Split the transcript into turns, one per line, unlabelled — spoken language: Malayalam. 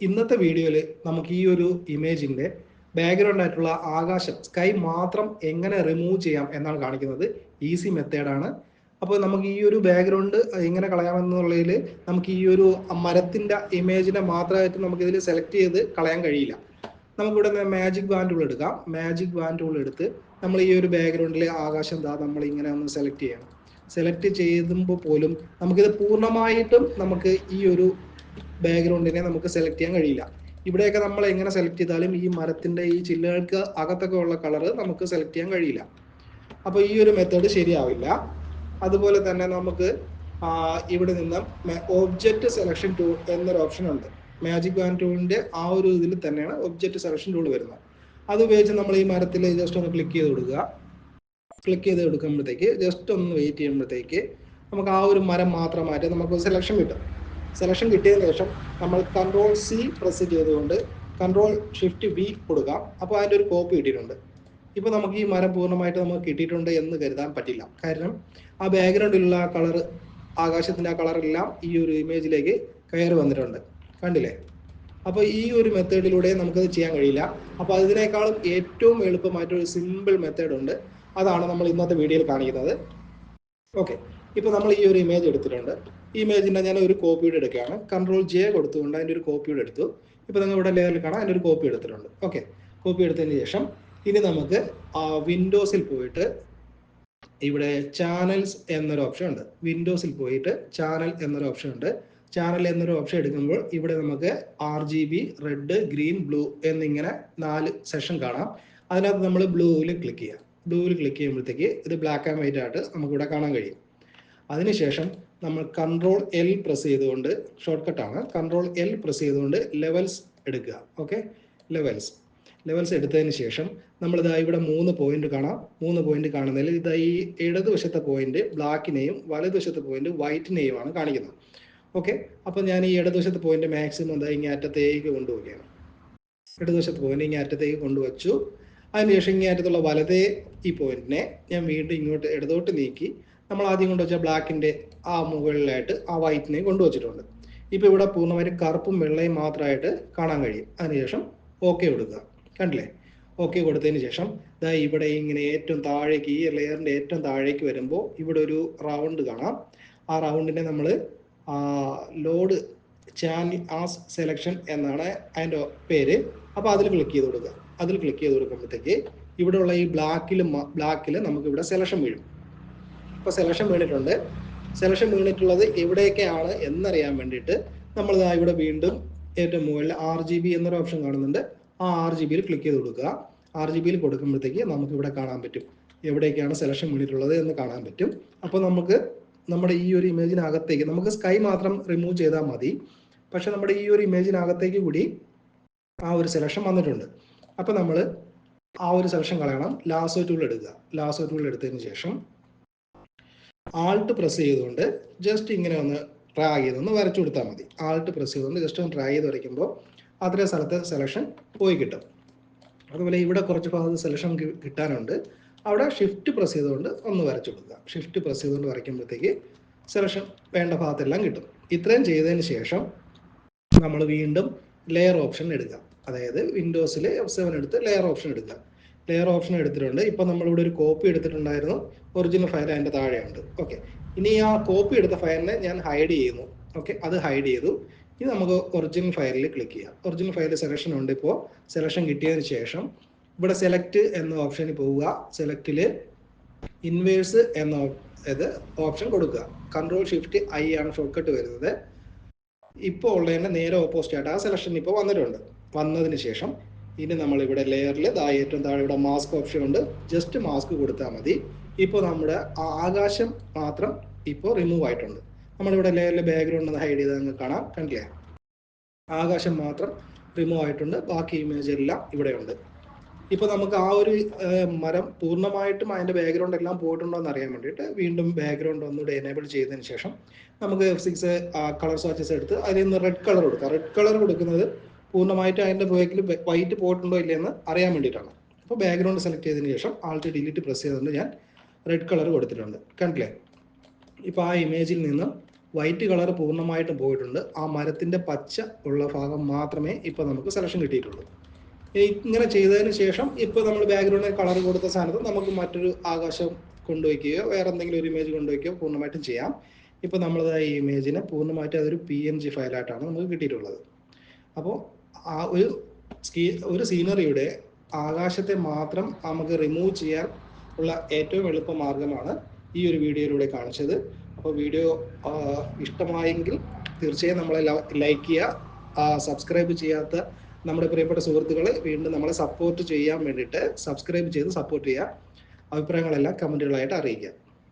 ഇന്നത്തെ വീഡിയോയിൽ നമുക്ക് ഈ ഒരു ഇമേജിന്റെ ബാക്ക്ഗ്രൗണ്ട് ആയിട്ടുള്ള ആകാശം സ്കൈ മാത്രം എങ്ങനെ റിമൂവ് ചെയ്യാം എന്നാണ് കാണിക്കുന്നത്. ഈസി മെത്തേഡാണ് അപ്പോൾ നമുക്ക് ഈ ഒരു ബാക്ക്ഗ്രൗണ്ട് എങ്ങനെ കളയാമെന്നുള്ളതിൽ നമുക്ക് ഈ ഒരു മരത്തിന്റെ ഇമേജിനെ മാത്രമായിട്ട് നമുക്ക് ഇതിൽ സെലക്ട് ചെയ്ത് കളയാൻ കഴിയില്ല. നമുക്കിവിടെ മാജിക് ബാൻഡ് ടൂൾ എടുക്കാം. മാജിക് ബാൻഡ് ടൂൾ എടുത്ത് നമ്മൾ ഈ ഒരു ബാക്ക്ഗ്രൗണ്ടിലെ ആകാശം എന്താ നമ്മൾ ഇങ്ങനെ ഒന്ന് സെലക്ട് ചെയ്യണം. സെലക്ട് ചെയ്യുമ്പോൾ പോലും നമുക്കിത് പൂർണമായിട്ടും നമുക്ക് ഈ ഒരു ബാക്ക്ഗ്രൗണ്ടിനെ നമുക്ക് സെലക്ട് ചെയ്യാൻ കഴിയില്ല. ഇവിടെയൊക്കെ നമ്മൾ എങ്ങനെ സെലക്ട് ചെയ്താലും ഈ മരത്തിന്റെ ഈ ചില്ലകൾക്ക് അകത്തൊക്കെ ഉള്ള കളർ നമുക്ക് സെലക്ട് ചെയ്യാൻ കഴിയില്ല. അപ്പോൾ ഈ ഒരു മെത്തേഡ് ശരിയാവില്ല. അതുപോലെ തന്നെ നമുക്ക് ഇവിടെ നിന്ന് ഒബ്ജക്റ്റ് സെലക്ഷൻ ടൂൾ എന്നൊരു ഓപ്ഷൻ ഉണ്ട്. മാജിക് വാൻ ടൂളിന്റെ ആ ഒരു ഇതിൽ തന്നെയാണ് ഒബ്ജക്റ്റ് സെലക്ഷൻ ടൂൾ വരുന്നത്. അത് ഉപയോഗിച്ച് നമ്മൾ ഈ മരത്തിൽ ജസ്റ്റ് ഒന്ന് ക്ലിക്ക് ചെയ്ത് കൊടുക്കുക. ക്ലിക്ക് ചെയ്ത് കൊടുക്കുമ്പോഴത്തേക്ക് ജസ്റ്റ് ഒന്ന് വെയിറ്റ് ചെയ്യുമ്പോഴത്തേക്ക് നമുക്ക് ആ ഒരു മരം മാത്രമായിട്ട് നമുക്ക് സെലക്ഷൻ കിട്ടും. സെലക്ഷൻ കിട്ടിയതിന് ശേഷം നമ്മൾ കൺട്രോൾ സി പ്രസ് ചെയ്തുകൊണ്ട് കൺട്രോൾ ഷിഫ്റ്റ് വി കൊടുക്കാം. അപ്പോൾ അതിന്റെ ഒരു കോപ്പി കിട്ടിയിട്ടുണ്ട്. ഇപ്പോൾ നമുക്ക് ഈ മരം പൂർണമായിട്ട് നമുക്ക് കിട്ടിയിട്ടുണ്ട് എന്ന് കരുതാൻ പറ്റില്ല. കാരണം ആ ബാക്ക്ഗ്രൗണ്ടിലുള്ള ആ കളർ ആകാശത്തിന്റെ ആ കളറെല്ലാം ഈ ഒരു ഇമേജിലേക്ക് കയറി വന്നിട്ടുണ്ട്. കണ്ടില്ലേ? അപ്പോൾ ഈ ഒരു മെത്തേഡിലൂടെ നമുക്കത് ചെയ്യാൻ കഴിയില്ല. അപ്പോൾ അതിനേക്കാളും ഏറ്റവും എളുപ്പമായിട്ടൊരു സിമ്പിൾ മെത്തേഡ് ഉണ്ട്. അതാണ് നമ്മൾ ഇന്നത്തെ വീഡിയോയിൽ കാണിക്കുന്നത്. ഓക്കെ ഇപ്പോൾ നമ്മൾ ഈ ഒരു ഇമേജ് എടുത്തിട്ടുണ്ട്. ഈ ഞാൻ ഒരു കോപ്പിയുടെ എടുക്കുകയാണ്. കൺട്രോൾ ജെ കൊടുത്തുകൊണ്ട് അതിന്റെ ഒരു കോപ്പിയുടെ എടുത്തു. ഇപ്പോൾ നിങ്ങൾ ഇവിടെ ലെയറിൽ കാണാം. അതിന്റെ ഒരു കോപ്പി എടുത്തിട്ടുണ്ട്. ഓക്കെ കോപ്പി എടുത്തതിന് ശേഷം ഇനി നമുക്ക് വിൻഡോസിൽ പോയിട്ട് ഇവിടെ ചാനൽസ് എന്നൊരു ഓപ്ഷൻ ഉണ്ട്. വിൻഡോസിൽ പോയിട്ട് ചാനൽ എന്നൊരു ഓപ്ഷൻ ഉണ്ട്. ചാനൽ എന്നൊരു ഓപ്ഷൻ എടുക്കുമ്പോൾ ഇവിടെ നമുക്ക് R G B red green blue എന്നിങ്ങനെ നാല് സെഷൻ കാണാം. അതിനകത്ത് നമ്മൾ ബ്ലൂവിൽ ക്ലിക്ക് ചെയ്യാം. ബ്ലൂവിൽ ക്ലിക്ക് ചെയ്യുമ്പോഴത്തേക്ക് ഇത് ബ്ലാക്ക് ആൻഡ് വൈറ്റ് ആയിട്ട് നമുക്കിവിടെ കാണാൻ കഴിയും. അതിനുശേഷം നമ്മൾ കൺട്രോൾ എൽ പ്രസ് ചെയ്തുകൊണ്ട് ഷോർട്ട് കട്ടാണ് കൺട്രോൾ എൽ പ്രസ് ചെയ്തുകൊണ്ട് ലെവൽസ് എടുക്കുക. ഓക്കെ ലെവൽസ് ലെവൽസ് എടുത്തതിന് ശേഷം നമ്മൾ ഇതാ ഇവിടെ മൂന്ന് പോയിന്റ് കാണാം. മൂന്ന് പോയിന്റ് കാണുന്നതിൽ ഇതാ ഈ ഇടതുവശത്തെ പോയിന്റ് ബ്ലാക്കിനെയും വലതുവശത്തെ പോയിന്റ് വൈറ്റിനെയുമാണ് കാണിക്കുന്നത്. ഓക്കെ അപ്പോൾ ഞാൻ ഈ ഇടതുവശത്തെ പോയിന്റ് മാക്സിമം എന്താ ഇങ്ങനെ അറ്റത്തേക്ക് കൊണ്ടുപോവുകയാണ്. ഇടതുവശത്തെ പോയിന്റ് ഇങ്ങനെ അറ്റത്തേക്ക് കൊണ്ടുവച്ചു. അതിനുശേഷം ഇങ്ങനെ അറ്റത്തുള്ള വലതേ ഈ പോയിന്റിനെ ഞാൻ വീണ്ടും ഇങ്ങോട്ട് ഇടതോട്ട് നീക്കി നമ്മൾ ആദ്യം കൊണ്ടുവച്ച ബ്ലാക്കിന്റെ ആ മുകളിലായിട്ട് ആ വൈറ്റിനെ കൊണ്ടുവച്ചിട്ടുണ്ട്. ഇപ്പൊ ഇവിടെ പൂർണമായിട്ട് കറുപ്പും വെള്ളയും മാത്രമായിട്ട് കാണാൻ കഴിയും. അതിനുശേഷം ഓക്കെ കൊടുക്കുക. കണ്ടില്ലേ? ഓക്കെ കൊടുത്തതിന് ശേഷം ദാ ഇവിടെ ഇങ്ങനെ ഏറ്റവും താഴേക്ക് ഈ ലെയറിന്റെ ഏറ്റവും താഴേക്ക് വരുമ്പോൾ ഇവിടെ ഒരു റൗണ്ട് കാണാം. ആ റൗണ്ടിനെ നമ്മൾ ലോഡ് ചാനൽ ആസ് സെലക്ഷൻ എന്നാണ് അതിന്റെ പേര്. അപ്പോൾ അതിൽ ക്ലിക്ക് ചെയ്ത് കൊടുക്കുക. അതിൽ ക്ലിക്ക് ചെയ്ത് കൊടുക്കുമ്പോഴത്തേക്ക് ഇവിടെയുള്ള ഈ ബ്ലാക്കിൽ ബ്ലാക്കിൽ നമുക്ക് ഇവിടെ സെലക്ഷൻ വീഴും. ഇപ്പോൾ സെലക്ഷൻ വീണിട്ടുണ്ട്. സെലക്ഷൻ വീണിട്ടുള്ളത് എവിടെയൊക്കെയാണ് എന്നറിയാൻ വേണ്ടിയിട്ട് നമ്മൾ ഇവിടെ വീണ്ടും ഏറ്റവും മുകളിൽ ആർ ജി ബി എന്നൊരു ഓപ്ഷൻ കാണുന്നുണ്ട്. ആ ആർ ജി ബിയിൽ ക്ലിക്ക് ചെയ്ത് കൊടുക്കുക. ആർ ജി ബിയിൽ കൊടുക്കുമ്പോഴത്തേക്ക് നമുക്ക് ഇവിടെ കാണാൻ പറ്റും. എവിടേക്കാണ് സെലക്ഷൻ വീണിട്ടുള്ളത് എന്ന് കാണാൻ പറ്റും. അപ്പോൾ നമുക്ക് നമ്മുടെ ഈ ഒരു ഇമേജിനകത്തേക്ക് നമുക്ക് സ്കൈ മാത്രം റിമൂവ് ചെയ്താൽ മതി. പക്ഷെ നമ്മുടെ ഈ ഒരു ഇമേജിനകത്തേക്ക് കൂടി ആ ഒരു സെലക്ഷൻ വന്നിട്ടുണ്ട്. അപ്പോൾ നമ്മൾ ആ ഒരു സെലക്ഷൻ കളയണം. ലാസോ ടൂൾ എടുക്കുക. ലാസോ ടൂൾ എടുത്തതിന് ശേഷം ആൾട്ട് പ്രസ് ചെയ്തുകൊണ്ട് ജസ്റ്റ് ഇങ്ങനെ ഒന്ന് ഡ്രാഗ് ചെയ്തൊന്ന് വരച്ചു കൊടുത്താൽ മതി. ആൾട്ട് പ്രസ് ചെയ്തുകൊണ്ട് ജസ്റ്റ് ഒന്ന് ഡ്രാഗ് ചെയ്ത് വരയ്ക്കുമ്പോൾ അത്രയും സ്ഥലത്ത് സെലക്ഷൻ പോയി കിട്ടും. അതുപോലെ ഇവിടെ കുറച്ച് ഭാഗത്ത് സെലക്ഷൻ കിട്ടാനുണ്ട്. അവിടെ ഷിഫ്റ്റ് പ്രസ് ചെയ്തുകൊണ്ട് ഒന്ന് വരച്ചു കൊടുക്കുക. ഷിഫ്റ്റ് പ്രസ് ചെയ്തുകൊണ്ട് വരയ്ക്കുമ്പോഴത്തേക്ക് സെലക്ഷൻ വേണ്ട ഭാഗത്തെല്ലാം കിട്ടും. ഇത്രയും ചെയ്തതിന് ശേഷം നമ്മൾ വീണ്ടും ലെയർ ഓപ്ഷൻ എടുക്കുക. അതായത് വിൻഡോസിൽ എഫ് സെവൻ എടുത്ത് ലെയർ ഓപ്ഷൻ എടുക്കുക. ലെയർ ഓപ്ഷൻ എടുത്തിട്ടുണ്ട്. ഇപ്പം നമ്മളിവിടെ ഒരു കോപ്പി എടുത്തിട്ടുണ്ടായിരുന്നു. ഒറിജിനൽ ഫയൽ അതിന്റെ താഴെയുണ്ട്. ഓക്കെ ഇനി ആ കോപ്പി എടുത്ത ഫയലിനെ ഞാൻ ഹൈഡ് ചെയ്യുന്നു. ഓക്കെ അത് ഹൈഡ് ചെയ്തു. ഇനി നമുക്ക് ഒറിജിനൽ ഫയലിൽ ക്ലിക്ക് ചെയ്യാം. ഒറിജിനൽ ഫയൽ സെലക്ഷൻ ഉണ്ട് ഇപ്പോൾ സെലക്ഷൻ കിട്ടിയതിന് ശേഷം ഇവിടെ സെലക്ട് എന്ന ഓപ്ഷനിൽ പോവുക. സെലക്റ്റിൽ ഇൻവേഴ്സ് എന്ന ഓപ്ഷൻ കൊടുക്കുക. കൺട്രോൾ ഷിഫ്റ്റ് ഐ ആണ് ഷോർട്ട് കട്ട് വരുന്നത്. ഇപ്പോൾ ഉള്ളതിന്റെ നേരെ ഓപ്പോസിറ്റ് ആയിട്ട് ആ സെലക്ഷൻ ഇപ്പോൾ വന്നിട്ടുണ്ട്. വന്നതിന് ശേഷം ഇനി നമ്മൾ ഇവിടെ ലെയറിൽ ദാ ഏറ്റവും താഴെ ഇവിടെ മാസ്ക് ഓപ്ഷൻ ഉണ്ട്. ജസ്റ്റ് മാസ്ക് കൊടുത്താൽ മതി. ഇപ്പോൾ നമ്മുടെ ആകാശം മാത്രം ഇപ്പോൾ റിമൂവ് ആയിട്ടുണ്ട്. നമ്മളിവിടെ ലെയറിൽ ബാക്ക്ഗ്രൗണ്ട് ഹൈഡ് ചെയ്ത് നിങ്ങൾക്ക് കാണാം. കണ്ടില്ലേ? ആകാശം മാത്രം റിമൂവ് ആയിട്ടുണ്ട്. ബാക്കി ഇമേജ് എല്ലാം ഇവിടെയുണ്ട് ഇപ്പോൾ നമുക്ക് ആ ഒരു മരം പൂർണമായിട്ടും അതിന്റെ ബാക്ക്ഗ്രൗണ്ട് എല്ലാം പോയിട്ടുണ്ടോ എന്ന് അറിയാൻ വേണ്ടിയിട്ട് വീണ്ടും ബാക്ക്ഗ്രൗണ്ട് ഒന്നുകൂടെ എനേബിൾ ചെയ്തതിന് ശേഷം നമുക്ക് എഫ് സിക്സ് കളർ സ്വാച്ചസ് എടുത്ത് അതിൽ നിന്ന് റെഡ് കളർ കൊടുക്കുക റെഡ് കളർ കൊടുക്കുന്നത് പൂർണമായിട്ട് അതിന്റെ ബാക്കിൽ വൈറ്റ് പോയിട്ടുണ്ടോ ഇല്ലയെന്ന് അറിയാൻ വേണ്ടിയിട്ടാണ്. അപ്പോൾ ബാക്ക്ഗ്രൗണ്ട് സെലക്ട് ചെയ്തതിന് ശേഷം ആൾട്ട് ഡിലീറ്റ് പ്രസ് ചെയ്തുകൊണ്ട് ഞാൻ റെഡ് കളർ കൊടുത്തിട്ടുണ്ട്. കണ്ടില്ലേ? ഇപ്പോൾ ആ ഇമേജിൽ നിന്ന് വൈറ്റ് കളർ പൂർണമായിട്ടും പോയിട്ടുണ്ട്. ആ മരത്തിന്റെ പച്ച ഉള്ള ഭാഗം മാത്രമേ ഇപ്പോൾ നമുക്ക് സെലക്ഷൻ കിട്ടിയിട്ടുള്ളൂ. ഇങ്ങനെ ചെയ്തതിന് ശേഷം ഇപ്പോൾ നമ്മൾ ബാക്ക്ഗ്രൗണ്ടിൽ കളർ കൊടുത്ത സ്ഥാനത്ത് നമുക്ക് മറ്റൊരു ആകാശം കൊണ്ടുവയ്ക്കുകയോ വേറെ എന്തെങ്കിലും ഒരു ഇമേജ് കൊണ്ടുവയ്ക്കുകയോ പൂർണമായിട്ടും ചെയ്യാം. ഇപ്പോൾ നമ്മളത് ഈ ഇമേജിനെ പൂർണമായിട്ടും അതൊരു പി എൻ ജി ഫയലായിട്ടാണ് നമുക്ക് കിട്ടിയിട്ടുള്ളത്. അപ്പോൾ ആ ഒരു സ്കീ ഒരു സീനറിയുടെ ആകാശത്തെ മാത്രം നമുക്ക് റിമൂവ് ചെയ്യാൻ ഉള്ള ഏറ്റവും എളുപ്പ മാർഗമാണ് ഈ ഒരു വീഡിയോയിലൂടെ കാണിച്ചത്. അപ്പോൾ വീഡിയോ ഇഷ്ടമായെങ്കിൽ തീർച്ചയായും നമ്മളെ ലൈക്ക് ചെയ്യുക. സബ്സ്ക്രൈബ് ചെയ്യാത്ത നമ്മുടെ പ്രിയപ്പെട്ട സുഹൃത്തുക്കളെ വീണ്ടും നമ്മളെ സപ്പോർട്ട് ചെയ്യാൻ വേണ്ടിയിട്ട് സബ്സ്ക്രൈബ് ചെയ്ത് സപ്പോർട്ട് ചെയ്യുക. അഭിപ്രായങ്ങളെല്ലാം കമന്റുകളായിട്ട് അറിയിക്കുക.